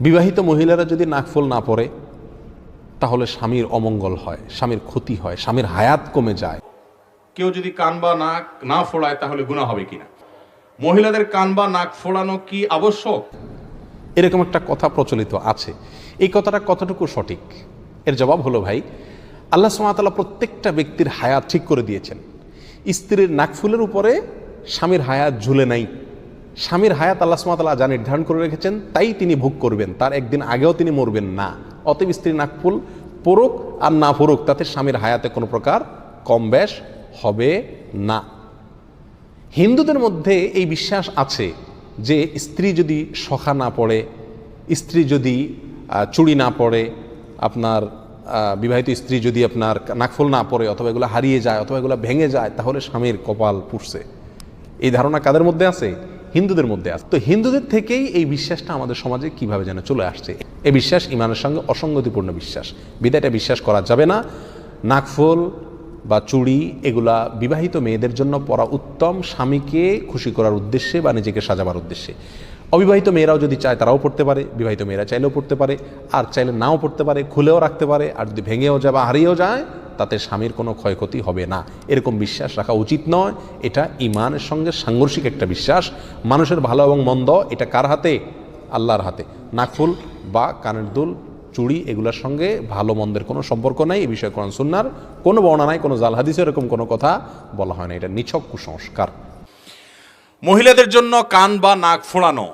বিবাহিত মহিলারা যদি নাকফুল না পরে তাহলে স্বামীর অমঙ্গল হয় স্বামীর ক্ষতি হয় স্বামীর হায়াত কমে যায়। কেউ যদি কান বা নাক না ফোড়ায় তাহলে গুণা হবে কিনা? মহিলাদের কান বা নাক ফোড়ানো কি আবশ্যক? এরকম একটা কথা প্রচলিত আছে। এই কথাটা কতটুকু সঠিক? এর জবাব হলো ভাই আল্লাহ সুমাতাল্লাহ প্রত্যেকটা ব্যক্তির হায়াত ঠিক করে দিয়েছেন। স্ত্রীর নাকফুলের উপরে স্বামীর হায়াত ঝুলে নাই। স্বামীর হায়াত আল্লাহ সুমাতাল্লাহ যা নির্ধারণ করে রেখেছেন, তাই তিনি ভোগ করবেন। তার একদিন আগেও তিনি মরবেন না। অতএব স্ত্রী নাকফুল পড়ুক আর না পড়ুক তাতে স্বামীর হায়াতে কোনো প্রকার কম বেশ হবে না। হিন্দুদের মধ্যে এই বিশ্বাস আছে যে স্ত্রী যদি সখা না পড়ে, স্ত্রী যদি চুড়ি না পড়ে, আপনার বিবাহিত স্ত্রী যদি আপনার নাকফুল না পড়ে অথবা এগুলো হারিয়ে যায় অথবা এগুলো ভেঙে যায়, তাহলে স্বামীর কপাল পুষছে এই ধারণা কাদের মধ্যে আছে? হিন্দুদের মধ্যে আছে। তো হিন্দুদের থেকেই এই বিশ্বাসটা আমাদের সমাজে কীভাবে যেন চলে আসছে? এই বিশ্বাস, ইমানের সঙ্গে অসঙ্গতিপূর্ণ বিশ্বাস। বিদায়টা বিশ্বাস করা যাবে না। নাকফুল বা চুড়ি, এগুলা বিবাহিত মেয়েদের জন্য পরা উত্তম স্বামীকে খুশি করার উদ্দেশ্যে বা নিজেকে সাজাবার উদ্দেশ্যে। অবিবাহিত মেয়েরাও যদি চায় তারাও পড়তে পারে, বিবাহিত মেয়েরা চাইলেও পড়তে পারে, আর চাইলে নাও পড়তে পারে, খুলেও রাখতে পারে, আর যদি ভেঙেও যায় বা হারিয়েও যায় তাতে স্বামীর কোনো ক্ষয়ক্ষতি হবে না। এরকম বিশ্বাস রাখা উচিত নয়। এটা ইমানের সঙ্গে সাংঘর্ষিক একটা বিশ্বাস। মানুষের ভালো এবং মন্দ, এটা কার হাতে? আল্লাহর হাতে। নাকফুল বা কানের দুল, চুড়ি, এগুলোর সঙ্গে ভালো মন্দের কোনো সম্পর্ক নাই। এই বিষয়ে কোরআন, সুন্নার কোনো বর্ণনা নাই, কোনো জাল হাদিসে এরকম কোনো কথা বলা হয় না। এটা নিছক কুসংস্কার। মহিলাদের জন্য কান বা নাক ফোড়ানো,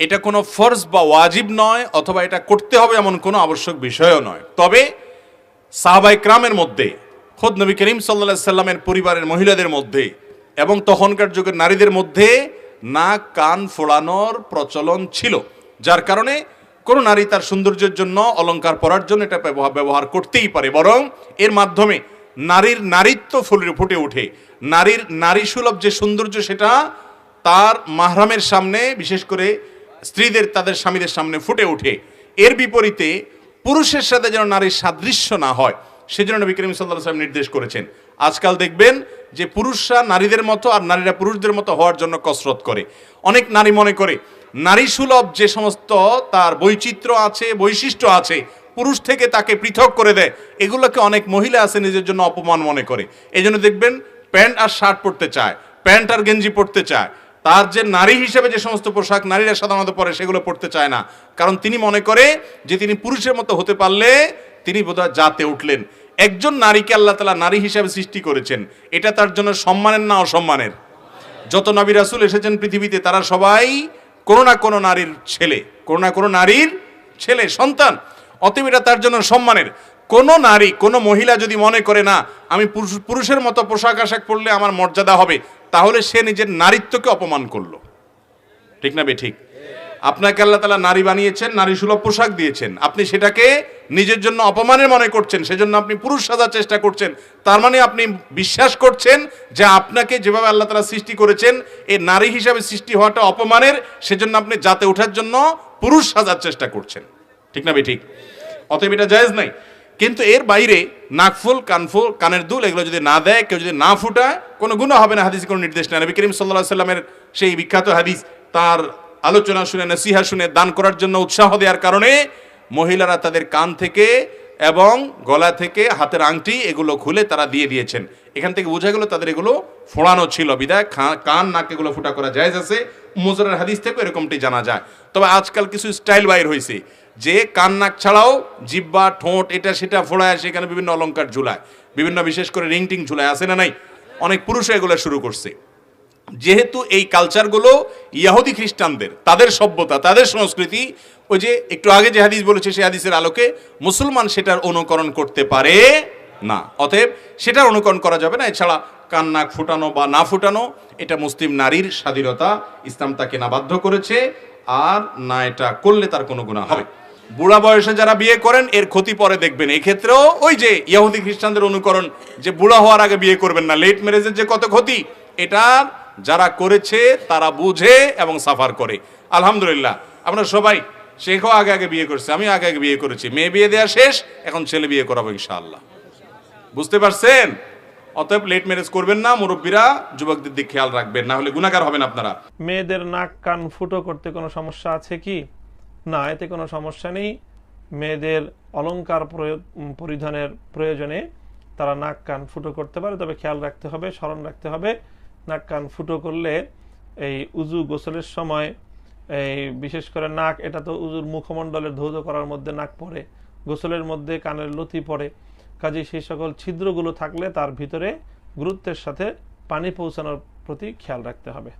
এটা কোনো ফরজ বা ওয়াজিব নয়, অথবা এটা করতে হবে এমন কোনো আবশ্যক বিষয়ও নয়। তবে সাহাবাই ক্রামের মধ্যে, খোদ নবী করিম সাল্লা সাল্লামের পরিবারের মহিলাদের মধ্যে এবং তখনকার যুগের নারীদের মধ্যে নাক, কান ফোড়ানোর প্রচলন ছিল, যার কারণে কোনো নারী তার সৌন্দর্যের জন্য অলংকার পরার জন্য এটা ব্যবহার করতেই পারে। বরং এর মাধ্যমে নারীর নারীত্ব ফুলে ফুটে ওঠে। নারীর নারী সুলভ যে সৌন্দর্য সেটা তার মাহরামের সামনে, বিশেষ করে স্ত্রীদের, তাদের স্বামীদের সামনে ফুটে ওঠে। এর বিপরীতে পুরুষের সাথে যেন নারীর সাদৃশ্য না হয়, সেজন্য নবী করিম সাল্লাহ সাল্লাম নির্দেশ করেছেন। আজকাল দেখবেন যে পুরুষরা নারীদের মতো আর নারীরা পুরুষদের মতো হওয়ার জন্য কসরত করে। অনেক নারী মনে করে, নারী সুলভ যে সমস্ত তার বৈচিত্র্য আছে, বৈশিষ্ট্য আছে, পুরুষ থেকে তাকে পৃথক করে দেয়, এগুলোকে অনেক মহিলা আছে নিজের জন্য অপমান মনে করে। এই জন্য দেখবেন প্যান্ট আর শার্ট পরতে চায়, প্যান্ট আর গেঞ্জি পরতে চায় তার যে নারী হিসেবে যে সমস্ত পোশাক নারীরা সাধারণত পরে সেগুলো পড়তে চায় না। কারণ তিনি মনে করে যে তিনি পুরুষের মতো হতে পারলে তিনি বোধহয় জাতে উঠলেন। একজন নারীকে আল্লাহ তালা নারী হিসাবে সৃষ্টি করেছেন। এটা তার জন্য সম্মানের না অসম্মানের? যত নবী রাসুল এসেছেন পৃথিবীতে, তারা সবাই কোনো না কোনো নারীর ছেলে, কোনো না কোনো নারীর ছেলে, সন্তান। অতএব এটা তার জন্য সম্মানের। কোনো নারী, কোনো মহিলা যদি মনে করে, না, আমি পুরুষ, পুরুষের মতো পোশাক আশাক পরলে আমার মর্যাদা হবে তাহলে সে নিজের নারীত্বকে অপমান করল। ঠিক না বে ঠিক? আপনাকে আল্লাহ তালা নারী বানিয়েছেন, নারী সুলভ পোশাক দিয়েছেন। আপনি সেটাকে নিজের জন্য অপমানের মনে করছেন, সেজন্য আপনি পুরুষ সাজার চেষ্টা করছেন। তার মানে আপনি বিশ্বাস করছেন যে আপনাকে যেভাবে আল্লাহ তালা সৃষ্টি করেছেন এই নারী হিসাবে সৃষ্টি হওয়াটা অপমানের, সেজন্য আপনি যাতে ওঠার জন্য পুরুষ সাজার চেষ্টা করছেন। ঠিক না বে ঠিক? অতএব এটা জায়েজ নাই। কিন্তু এর বাইরে নাকফুল, কানফুল, কানের দুল এগুলো যদি না দেয়, কেউ যদি না ফুটায়, কোনো গুণ হবে না হাদিসে কোনো নির্দেশ নেই। নবী করিম সাল্লাহ সাল্লামের সেই বিখ্যাত হাদিস, তার আলোচনা শুনে, নসিহা শুনে, দান করার জন্য উৎসাহ দেওয়ার কারণে মহিলারা তাদের কান থেকে এবং গলা থেকে হাতের আংটি এগুলো খুলে তারা দিয়ে দিয়েছেন। এখান থেকে বোঝা গেল তাদের এগুলো ফোড়ানো ছিল। বিদায় কান, নাক এগুলো ফুটা করা জায়েজ আছে। মুজরের হাদিস থেকে এরকমটি জানা যায়। তবে আজকাল কিছু স্টাইল বাইর হয়েছে যে কান নাক ছাড়াও জিব্বা, ঠোঁট, এটা, সেটা ফোড়ায়, সেখানে বিভিন্ন অলঙ্কার ঝুলায়। বিভিন্ন বিশেষ করে রিং টিং ঝুলায়, আছে না নাই? অনেক পুরুষ এগুলো শুরু করছে। যেহেতু এই কালচারগুলো ইয়াহুদি খ্রিস্টানদের, তাদের সভ্যতা, তাদের সংস্কৃতি, ওই যে একটু আগে যে হাদিস বলেছে, সেই হাদিসের আলোকে মুসলমান সেটার অনুকরণ করতে পারে না। অতএব সেটার অনুকরণ করা যাবে না। এছাড়া কান, নাক ফুটানো বা না ফুটানো, এটা মুসলিম নারীর স্বাধীনতা, ইসলাম তাকে না বাধ্য করেছে, আর না এটা করলে তার কোনো গুণা হবে। বুড়া বয়সে যারা বিয়ে করেন, এর ক্ষতি পরে দেখবেন। এই ক্ষেত্রেও ওই যে ইহুদি খ্রিস্টানদের অনুকরণ, যে বুড়া হওয়ার আগে বিয়ে করবেন না লেট ম্যারেজের যে কত ক্ষতি, এটা যারা করেছে, তারা বুঝে এবং সাফার করে। আলহামদুলিল্লাহ, আমরা সবাই, শেখও আগে আগে বিয়ে করছে, আমি আগে আগে বিয়ে করেছি, মেয়ে বিয়ে দেওয়া শেষ, এখন ছেলে বিয়ে করাবো ইনশাআল্লাহ। বুঝতে পারছেন? অতএব লেট ম্যারেজ করবেন না, মুরব্বীরা, যুবকদের দিক খেয়াল রাখবেন, না হলে গুণাকার হবেন আপনারা। মেয়েদের নাক কান ফুটো করতে কোনো সমস্যা আছে কি? না, এতে কোনো সমস্যা নেই। মেয়েদের প্রয়োগ- পরিধানের প্রয়োজনে তারা নাক, কান ফুটো করতে পারে, তবে খেয়াল রাখতে হবে, স্মরণ রাখতে হবে। নাক, কান ফুটো করলে এই উজু গোসলের সময় এই বিশেষ করে নাক, এটা তো উজুর মুখমণ্ডলের ধৌত করার মধ্যে নাক পড়ে, গোসলের মধ্যে কানের লতি পড়ে। কাজে সেই সকল ছিদ্রগুলো থাকলে তার ভিতরে গুরুত্বের সাথে পানি পৌঁছানোর প্রতি খেয়াল রাখতে হবে।